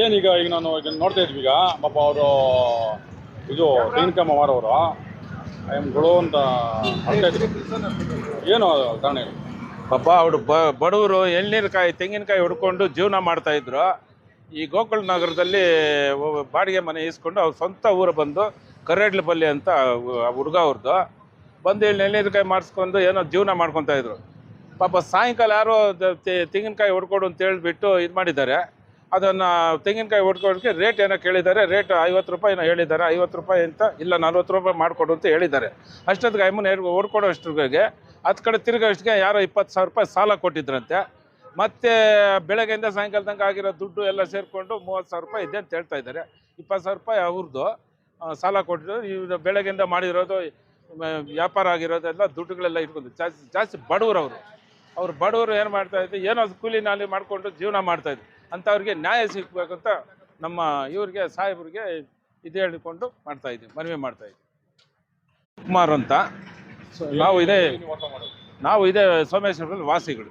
ಏನೀಗ ಈಗ ನಾನು ಈಗ ನೋಡ್ತಾ ಇದ್ವಿ ಈಗ ಪಾಪ ಅವರು ಇದು ತೆಂಗಿನಕಾಯಿ ಮಾಡೋರು ಐ ಎಂ ಗುಳು ಅಂತ ಇದ್ರು. ಏನು ಕಾರಣ ಪಾಪ ಅವರು ಬಡವರು ಎಳ್ನೀರ್ಕಾಯಿ ತೆಂಗಿನಕಾಯಿ ಹುಡ್ಕೊಂಡು ಜೀವನ ಮಾಡ್ತಾ ಇದ್ರು. ಈ ಗೋಕುಲ್ ನಗರದಲ್ಲಿ ಬಾಡಿಗೆ ಮನೆ ಇಸ್ಕೊಂಡು ಅವ್ರ ಸ್ವಂತ ಊರು ಬಂದು ಕರೇಡ್ಲಪಲ್ಲಿ ಅಂತ ಹುಡುಗ ಅವ್ರದ್ದು ಬಂದು ಇಲ್ಲಿ ಎಳ್ನೀರ್ಕಾಯಿ ಮಾಡಿಸ್ಕೊಂಡು ಏನೋ ಜೀವನ ಮಾಡ್ಕೊತಾ ಇದ್ರು. ಪಾಪ ಸಾಯಂಕಾಲ ಯಾರೋ ತೆಂಗಿನಕಾಯಿ ಹೊಡ್ಕೊಡು ಅಂತ ಹೇಳ್ಬಿಟ್ಟು ಇದು ಮಾಡಿದ್ದಾರೆ. ಅದನ್ನು ತೆಂಗಿನಕಾಯಿ ಹೊಡ್ಕೊಡೋಕ್ಕೆ ರೇಟ್ ಏನೋ ಕೇಳಿದ್ದಾರೆ. ರೇಟ್ ಐವತ್ತು ರೂಪಾಯಿ ಏನೋ ಹೇಳಿದ್ದಾರೆ. ಐವತ್ತು ರೂಪಾಯಿ ಅಂತ ಇಲ್ಲ ನಲ್ವತ್ತು ರೂಪಾಯಿ ಮಾಡಿಕೊಡು ಅಂತ ಹೇಳಿದ್ದಾರೆ. ಅಷ್ಟೊತ್ತಿಗೆ ಅಮ್ಮನ ಹೊಡ್ಕೊಡೋ ಅಷ್ಟ್ರಿಗೆ ಹತ್ತು ಕಡೆ ತಿರುಗೋಷ್ಟಿಗೆ ಯಾರೋ ಇಪ್ಪತ್ತು ಸಾವಿರ ರೂಪಾಯಿ ಸಾಲ ಕೊಟ್ಟಿದ್ರಂತೆ. ಮತ್ತೆ ಬೆಳಗ್ಗೆಯಿಂದ ಸಾಯಂಕಾಲ ತನಕ ಆಗಿರೋ ದುಡ್ಡು ಎಲ್ಲ ಸೇರಿಕೊಂಡು ಮೂವತ್ತು ಸಾವಿರ ರೂಪಾಯಿ ಇದೆ ಅಂತ ಹೇಳ್ತಾ ಇದ್ದಾರೆ. ಇಪ್ಪತ್ತು ಸಾವಿರ ರೂಪಾಯಿ ಅವ್ರದ್ದು ಸಾಲ ಕೊಟ್ಟಿದ್ರು ಇವ್ರು ಬೆಳಗ್ಗೆಯಿಂದ ಮಾಡಿರೋದು, ವ್ಯಾಪಾರ ಆಗಿರೋದೆಲ್ಲ ದುಡ್ಡುಗಳೆಲ್ಲ ಇಟ್ಕೊಂಡು ಜಾಸ್ತಿ ಜಾಸ್ತಿ ಬಡವರು ಅವರು ಅವ್ರು ಬಡವರು ಏನು ಮಾಡ್ತಾ ಇದ್ರು ಏನೋ ಕೂಲಿ ನಾಲಿ ಮಾಡಿಕೊಂಡು ಜೀವನ ಮಾಡ್ತಾ ಇದ್ರು ಅಂಥವ್ರಿಗೆ ನ್ಯಾಯ ಸಿಗ್ಬೇಕಂತ ನಮ್ಮ ಇವ್ರಿಗೆ ಸಾಹೇಬ್ರಿಗೆ ಇದು ಹೇಳಿಕೊಂಡು ಮಾಡ್ತಾ ಇದ್ದೀವಿ ಮನವಿ ಮಾಡ್ತಾ ಇದ್ದೀವಿ ಕುಮಾರ್ ಅಂತ. ನಾವು ಇದೇ ನಾವು ಇದೇ ಸೋಮೇಶ್ವರದಲ್ಲಿ ವಾಸಿಗಳು.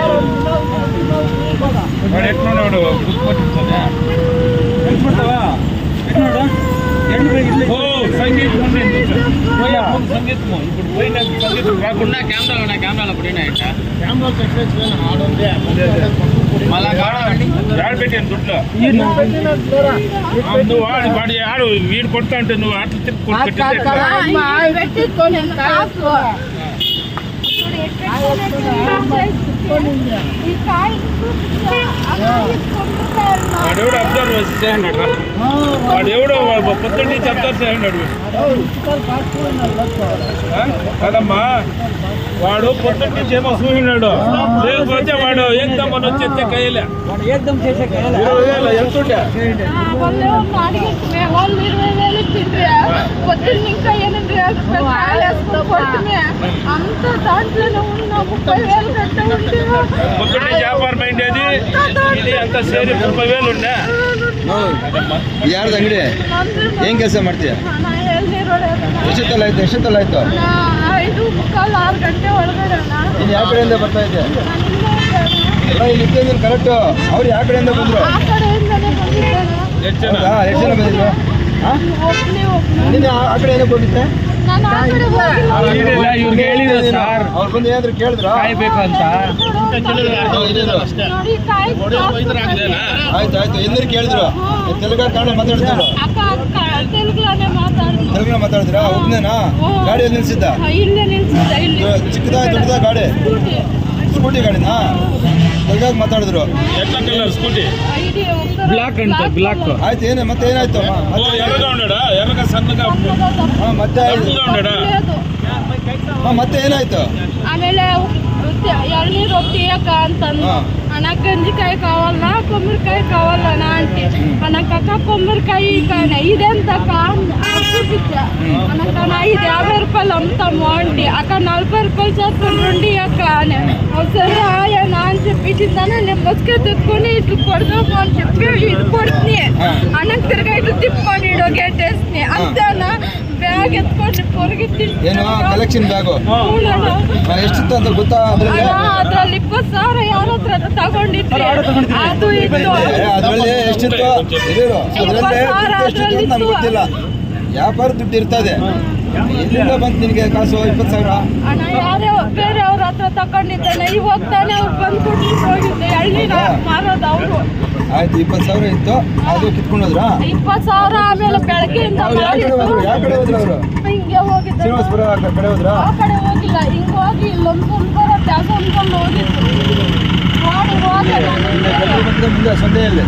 వాడు ఎట్లున్నాడు? గుర్తుపట్టిస్తుందా ఎట్లుంటావా ఎట్లున్నాడా? సంగీతం సంగీతం ఇప్పుడు పోయిన సంగీతం కాకుండా కెమెరాలు ఉన్నాయి. కెమెరాలు పడినాయంట కెమెరాలు పెట్టేసి నువ్వు వీడు కొడతా అంటే నువ్వు అట్లా తిప్పి వాడెవడు అబ్జర్వ్ చేయండి అట్లా వాడెవడో వాడు పొద్దున్న చెప్తారు చేయండి అడుగు కాదమ్మా. వాడు పొద్దున్నుంచేమో చూసినాడు లేకపోతే వాడు ఏకదమ్ అని వచ్చేస్తే కయ్యలే ఇరవై వేల ఎంత అంత దాంట్లో ముప్పై వేలు ಎಷ್ಟೊತ್ತಲ್ಲ ಆಯ್ತು? ಎಷ್ಟೊತ್ತಲ್ಲ ಆಯ್ತು? ಐದು ಮುಕ್ಕಾಲು ಆರು ಗಂಟೆ ಒಳಗಡೆ. ನೀನು ಯಾವ ಕಡೆಯಿಂದ ಬರ್ತಾ ಇದ್ದೆ? ಇಲ್ಲಿ ಇದ್ದೇನೆ ಕರೆಕ್ಟ್. ಅವ್ರು ಯಾವ ಕಡೆಯಿಂದ ಬಂದ್ರು? ಎಷ್ಟು ಜನ ಬಂದಿದ್ರು? ಆ ಆ ಕಡೆ ಏನಕ್ಕೆ ಹೋಗಿದ್ದೆ ನಾನು ಆ ಕಡೆ ಹೋಗಿಲ್ಲ. ಇವ್ರಿಗೆ ಹೇಳಿದ್ರು ಸರ್. ಅವ್ರು ಬಂದು ಏನಾದ್ರು ಕೇಳಿದ್ರ? ಕಾಯ್ಬೇಕು ಅಂತ ನೋಡಿ ಕಾಯಿ ಆಯ್ತು ಆಯ್ತು. ಎಲ್ಲರೂ ಕೇಳಿದ್ರು? ತೆಲುಗ ಕನ್ನಡ ಮಾತಾಡ್ತಿದ್ರು? ಅಕ್ಕ ಅಕ್ಕ ತೆಲುಗುಲಾನೆ ಮಾತಾಡ್ನು ತೆಲುಗಿನ ಮಾತಾಡಿದ್ರ ಒಬ್ನೇನಾ ಗಾಡಿಯಲ್ಲಿ ನಿಲ್ಸಿದ್ದ? ಇಲ್ಲೇ ನಿಲ್ಸಿದ್ದ ಇಲ್ಲಿ. ಚಿಕ್ಕದ ದೊಡ್ಡದ ಗಾಡಿ? ಸ್ಕೂಟಿ ಗಾಡಿನಾ? ಹಂಗಾಗಿ ಮಾತಾಡಿದ್ರು. ಎಲ್ಲ ಕಲರ್ ಸ್ಕೂಟಿ? ಬ್ಲಾಕ್ ಅಂತ ಬ್ಲಾಕ್ ಆಯ್ತು ಏನೇ ಮತ್ತೆ ಏನಾಯ್ತು? ಅಮ್ಮ? ಎರಡು ರೌಂಡ್ ಎರಡು ಸಣ್ಣಗ ಹಾ, ಮತ್ತೆ ಆಯ್ತು. ಮತ್ತೆ ಏನಾಯ್ತು? ಆಮೇಲೆ ఎళ్ళనీరు తీయక అంతను నాకు గంజికాయ కావాలనా కొమ్మరికాయ కావాలనా అంటే. అనకక్క కొమ్మరికాయ కానీ. ఇదెంతక చూపించా ఇది యాభై రూపాయలు అమ్ముతాము అండి అక్కడ నలభై రూపాయలు చేస్తాం రండి అక్క అని సరే ఆయన అని చెప్పించిందని నేను ముసుకే తెచ్చుకొని ఇటు కొడదాము అని చెప్పి ఇది కొడుతుంది అనకు తిరగా ఇట్లు తిప్పని గెట్టేసి అంతేనా? ಬ್ಯಾಗ್ ಕಲೆಕ್ಷನ್ ಬ್ಯಾಗು ಎಷ್ಟಿತ್ತು ಅಂತ ಗೊತ್ತಾ ಅದ್ರಲ್ಲಿ? ಅದ್ರಲ್ಲಿ ಇಪ್ಪತ್ತು ಸಾವಿರ ಎಷ್ಟಿತ್ತು? ಅದ್ರಲ್ಲಿ ಎಷ್ಟಿತ್ತು ನಮ್ಗೆ ಗೊತ್ತಿಲ್ಲ. ವ್ಯಾಪಾರ ದುಡ್ಡು ಇರ್ತದೆ. ಎಲ್ಲಿಂದ ಬಂತು ನಿನಗೆ ಕಾಸು ಇಪ್ಪತ್ತು ಸಾವಿರ? ಅಣ್ಣ ಬೇರೆ ಅವ್ರ ಹತ್ರ ಇವಾಗ ತಾನೇ ಆಯ್ತು ಇಪ್ಪತ್ತು ಸಾವಿರ ಇತ್ತು. ಅದು ಕಿತ್ಕೊಂಡೋದ್ರ ಇಪ್ಪತ್ತು ಸಾವಿರ ಆಮೇಲೆ ಬೆಳಗ್ಗೆ ಹಿಂಗೆ ಆ ಕಡೆ ಹೋದ್ರಾ? ಹೋಗಿ ಮುಂದೆ ಸೊನ್ನೆಯಲ್ಲಿ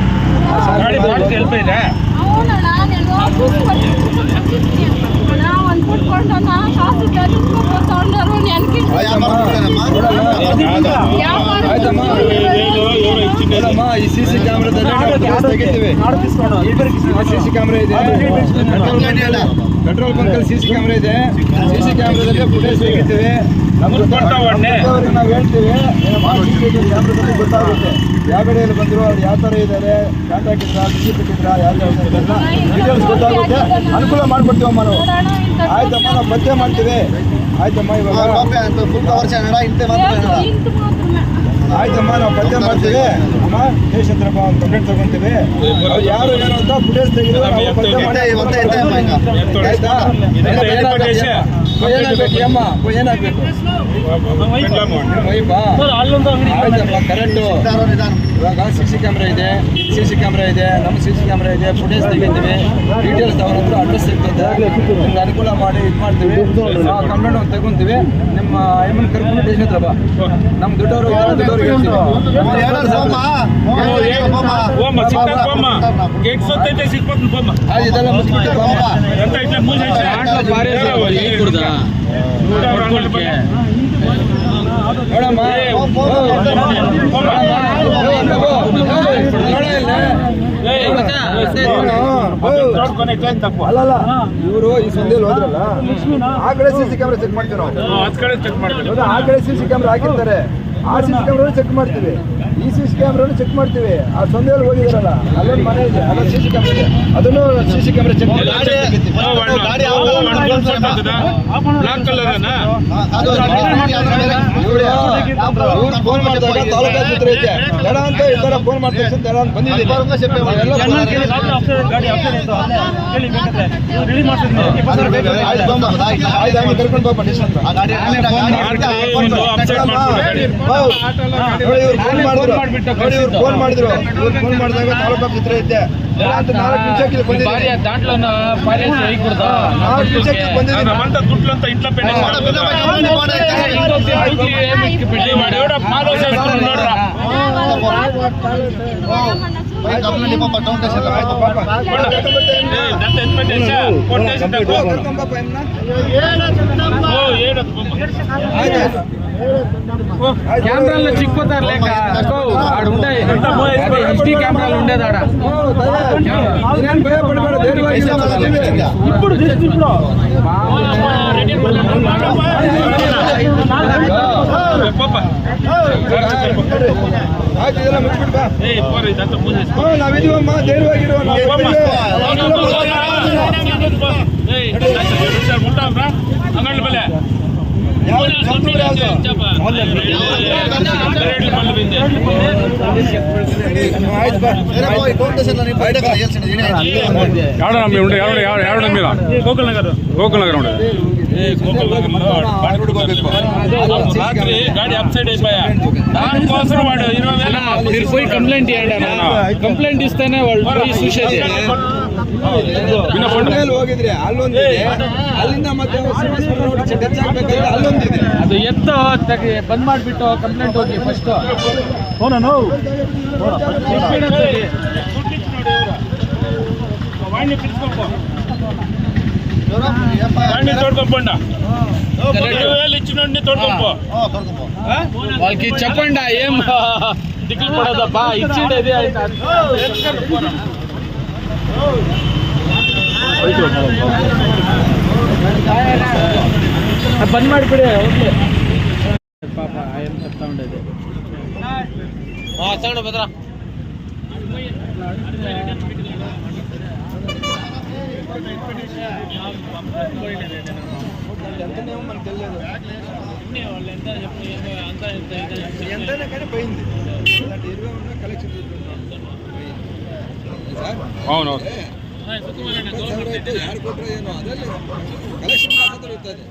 ಈ ಸಿ ಸಿ ಕ್ಯಾಮ್ರಾದಲ್ಲಿ ಸಿ ಸಿ ಕ್ಯಾಮ್ರಾ ಇದೆ. Petrol bunk C C camera ಇದೆ ಸಿ ಸಿ ಕ್ಯಾಮ್ರಾದಲ್ಲಿ ಫುಟೇಜ್ ತೆಗಿತೀವಿ ನಮ್ಗೆ ನಾವು ಹೇಳ್ತೀವಿ ಕ್ಯಾಮ್ರಾದಲ್ಲಿ ಗೊತ್ತಾಗುತ್ತೆ ಯಾವ ಕಡೆಯಲ್ಲಿ ಬಂದಿರೋ ಅವ್ರು ಯಾವ ತರ ಇದ್ದಾರೆ ಕಾಂಟ್ಯಾಕ್ಟ್ ಇದ್ರ ಸಿ ಬಿಟ್ಟಿದ್ರಾ ಯಾವ ಡೀಟೇಲ್ಸ್ ಗೊತ್ತಾಗುತ್ತೆ. ಅನುಕೂಲ ಮಾಡಿಕೊಡ್ತೀವಮ್ಮ ನಾವು. ಆಯ್ತಮ್ಮ ನಾವು ಪತ್ತೆ ಮಾಡ್ತೀವಿ. ಆಯ್ತಮ್ಮ ಇವಾಗ ಫುಲ್ ಕವರ್ ಇಂತೆ ಮಾತ್ರ. ಆಯ್ತಮ್ಮ ನಾವು ಪತ್ತೆ ಮಾಡ್ತೀವಿ. ಅಮ್ಮ ದೇಶ ಹತ್ರ ಕಂಪ್ಲೇಂಟ್ ತಗೊಂತೀವಿ. ಯಾರು ಏನು ಅಂತ ಫುಟೇಜ್ ತೆಗೆದು ನಾವು ಪತ್ತೆ ಮಾಡಿ ಆಯ್ತಾ ಏನಾಗಬೇಕು ಅಮ್ಮ? ಏನಾಗಬೇಕು? ವೈಬಾ ಆಯ್ತಪ್ಪ ಕರೆಂಟು. ಸಿ ಸಿ ಕ್ಯಾಮ್ರಾ ಇದೆ ಸಿ ಸಿ ಕ್ಯಾಮ್ರಾ ಇದೆ ನಮ್ಮ ಸಿ ಸಿ ಕ್ಯಾಮ್ರಾ ಇದೆ ಫುಟೇಜ್ ತೆಗಿತೀವಿ. ಡೀಟೇಲ್ಸ್ ಅವ್ರ ಹತ್ರ ಅಡ್ರೆಸ್ ಸಿಗ್ತದೆ. ನಿಮ್ಗೆ ಅನುಕೂಲ ಮಾಡಿ ಇದು ಮಾಡ್ತೀವಿ. ಕಂಪ್ಲೇಂಟ್ ಒಂದು ತಗೊಂತೀವಿ. ನಿಮ್ಮ ಐಮನ್ ಕರ್ಕೊಂಡು ಟೇಷನ್ ಹತ್ರ ಬಾ. ನಮ್ಮ ದೊಡ್ಡವರು ದೊಡ್ಡವ್ರಿಗೆ ಹೇಳ್ತೀವಿ. ಆಯುಧ ಅಲ್ಲಲ್ಲ ಇವರು ಈ ಸಂದೇಲ್ ಹೋದ್ರಲ್ಲ? ಆ ಕಡೆ ಸಿಸಿ ಕ್ಯಾಮ್ರಾ ಚೆಕ್ ಮಾಡ್ತೀವಿ ನಾವು. ಆ ಕಡೆ ಸಿಸಿ ಕ್ಯಾಮ್ರಾ ಹಾಕಿರ್ತಾರೆ. ಆ ಸಿಸಿ ಕ್ಯಾಮ್ರಾ ಚೆಕ್ ಮಾಡ್ತೀವಿ. ಈ ಸಿ ಸಿ ಕ್ಯಾಮ್ರಾನು ಚೆಕ್ ಮಾಡ್ತೀವಿ ಆ ಸೊಂದೆಯಲ್ಲಿ ಹೋಗಿದಾರಲ್ಲ ಅಲ್ಲೊಂದು ಮನೆ ಇದೆ ಅಲ್ಲೊಂದು ಸಿ ಸಿ ಕ್ಯಾಮ್ರಾ ಇದೆ ಅದನ್ನು C C camera check black colour ಇವ್ರು ಫೋನ್ ಮಾಡಿದಾಗ ತಾಲೂಕು ಆಸ್ಪತ್ರೆ ಐತೆ ಎಡ ಅಂತ ಈ ಥರ ಫೋನ್ ಮಾಡ್ತೀವಿ ಅಂತ ಎಡ ಅಂತ ಕರ್ಕೊಂಡು ಬಾಪ ಇವ್ರು ಫೋನ್ ಇವ್ರು ಫೋನ್ ಮಾಡಿದ್ರು ಫೋನ್ ಮಾಡಿದಾಗ ತಾಲೂಕು ಇದ್ರೆ ಇದ್ದೆ ಅಂತ ನಾಲ್ಕು ನಿಮಿಷಕ್ಕೆ ಬಂದಿದ್ದೀನಿ भाई डबल डिपो पटाऊं कैसे लगाए तो पापा ए दंत इंस्पेक्टर से कोटेशन देखो ये ना चंदम्मा ओ ये ना కెమెరాల్లో చిక్కుతారు లేక ఆడు ఉంటాయి హెచ్డి కెమెరాలు ఉండేది ఆడ ఇప్పుడు ನಾವಿದೀವಮ್ಮ ಧೈರ್ಯವಾಗಿರುವ ಅಂಗಡಿ ಬೆಲೆ ಯಾರು ನಂಬಿ ಉಂಟು ಯಾರು ಯಾರು ನಂಬಿಲ್ಲ ಗೋಕುಲ್ ನಗರ ಗೋಕುಲ್ ನಗರ ಉಂಟು రాత్రి గాడి అప్ సైడ్ అయిపోయా దానికోసం వాడు ఇరవై వేల మీరు పోయి కంప్లైంట్ ఇవ్వండి అన్న కంప్లైంట్ ఇస్తేనే వాళ్ళు పోయి చూసేది ಮೇಲೆ ಹೋಗಿದ್ರಿ ಅಲ್ಲೊಂದಿದೆ ಅಲ್ಲಿಂದ ಮತ್ತೆ ಶ್ರೀನಿವಾಸಪುರ ರೋಡ್ ಟಚ್ ಆಗ್ಬೇಕಾದ್ರೆ ಅಲ್ಲೊಂದಿದೆ ಅದು ಎತ್ತು ತೆಗಿ ಬಂದ್ ಮಾಡಿಬಿಟ್ಟು ಕಂಪ್ಲೇಂಟ್ ಹೋಗಿ ಫಸ್ಟ್ వాడిని పిలుచుకోపో వాడిని తోడుకోపోండి ఇరవై వేలు ఇచ్చినోడిని తోడుకోపో వాళ్ళకి చెప్పండి ఏం దిక్కులు పడదప్పా ఇచ్చేది అయితే ಬಂದ್ ಮಾಡಿಬಿಡಿ ಓಕೆ ಪಾಪ ಏನು చెప్తా ఉండేది తగండి భద్ర ఎంతనేమో మనకు తెలియదు ఎంతైనా కానీ పోయింది ఇలాంటి ఇరవై ఉన్న కలెక్షన్ సార్ అవునవును ಯಾರು ಕೊಟ್ಟರೆ ಏನೋ ಅದರಲ್ಲಿ ಕಲೆಕ್ಷನ್ ಇರ್ತದೆ